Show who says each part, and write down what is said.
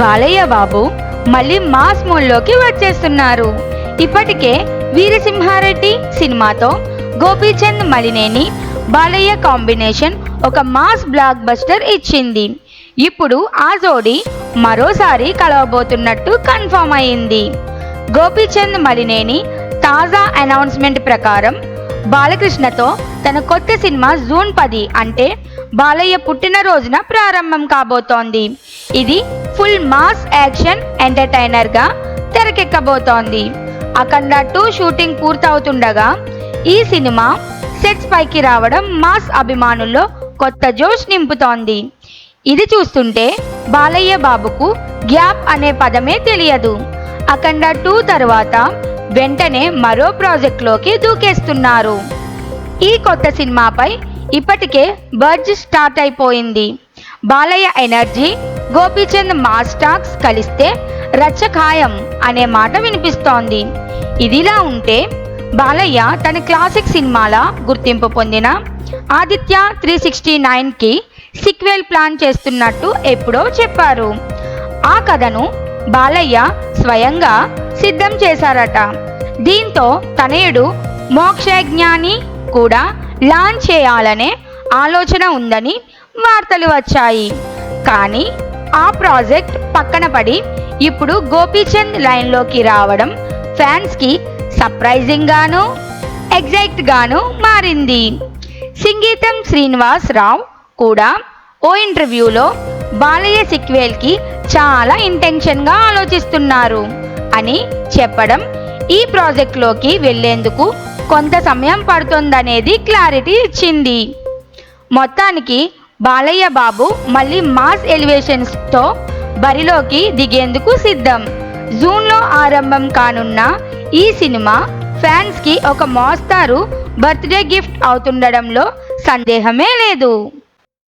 Speaker 1: బాలయ్య బాబు మళ్ళీ మాస్ మోడ్లోకి వచ్చేస్తున్నారు. ఇప్పటికే వీరసింహారెడ్డి సినిమాతో గోపీచంద్ మలినేని బాలయ్య కాంబినేషన్ ఒక మాస్ బ్లాక్ బస్టర్ ఇచ్చింది. ఇప్పుడు ఆ జోడి మరోసారి కలవబోతున్నట్టు కన్ఫర్మ్ అయింది. గోపీచంద్ మలినేని తాజా అనౌన్స్మెంట్ ప్రకారం బాలకృష్ణతో తన కొత్త సినిమా జూన్ పది అంటే బాలయ్య పుట్టినరోజున ప్రారంభం కాబోతోంది. ఇది ఫుల్ మాస్ యాక్షన్ ఎంటర్టైనర్గా తెరకెక్కబోతోంది. అఖండ టూ షూటింగ్ పూర్తవుతుండగా ఈ సినిమా సెట్స్ పైకి రావడం మాస్ అభిమానుల్లో కొత్త జోష్ నింపుతోంది. ఇది చూస్తుంటే బాలయ్య బాబుకు గ్యాప్ అనే పదమే తెలియదు. అఖండ టూ తర్వాత వెంటనే మరో ప్రాజెక్ట్లోకి దూకేస్తున్నారు. ఈ కొత్త సినిమాపై ఇప్పటికే బర్జ్ స్టార్ట్ అయిపోయింది. బాలయ్య ఎనర్జీ గోపీచంద్ మాస్టాక్స్ కలిస్తే రచ్చఖాయం అనే మాట వినిపిస్తోంది. ఇదిలా ఉంటే బాలయ్య తన క్లాసిక్ సినిమాల గుర్తింపు పొందిన ఆదిత్య త్రీ సిక్స్టీ నైన్కి సిక్వెల్ ప్లాన్ చేస్తున్నట్టు ఎప్పుడో చెప్పారు. ఆ కథను బాలయ్య స్వయంగా సిద్ధం చేశారట. దీంతో తనయుడు మోక్షజ్ఞాని కూడా లాంచ్ చేయాలనే ఆలోచన ఉందని వార్తలు వచ్చాయి. కానీ ఆ ప్రాజెక్ట్ పక్కన పడి ఇప్పుడు గోపీచంద్ లైన్లోకి రావడం ఫ్యాన్స్కి సర్ప్రైజింగ్గాను ఎగ్జైట్గాను మారింది. సింగీతం శ్రీనివాస్ రావు కూడా ఓ ఇంటర్వ్యూలో బాలయ్య సిక్వెల్కి చాలా ఇంటెన్షన్గా ఆలోచిస్తున్నారు. అని చెప్పడం ఈ ప్రాజెక్ట్లోకి వెళ్ళేందుకు కొంత సమయం పడుతుందనేది క్లారిటీ ఇచ్చింది. మొత్తానికి బాలయ్య బాబు మళ్ళీ మాస్ ఎలివేషన్స్తో బరిలోకి దిగేందుకు సిద్ధం. జూన్లో ఆరంభం కానున్న ఈ సినిమా ఫ్యాన్స్కి ఒక మోస్తారు బర్త్డే గిఫ్ట్ అవుతుండడంలో సందేహమే లేదు.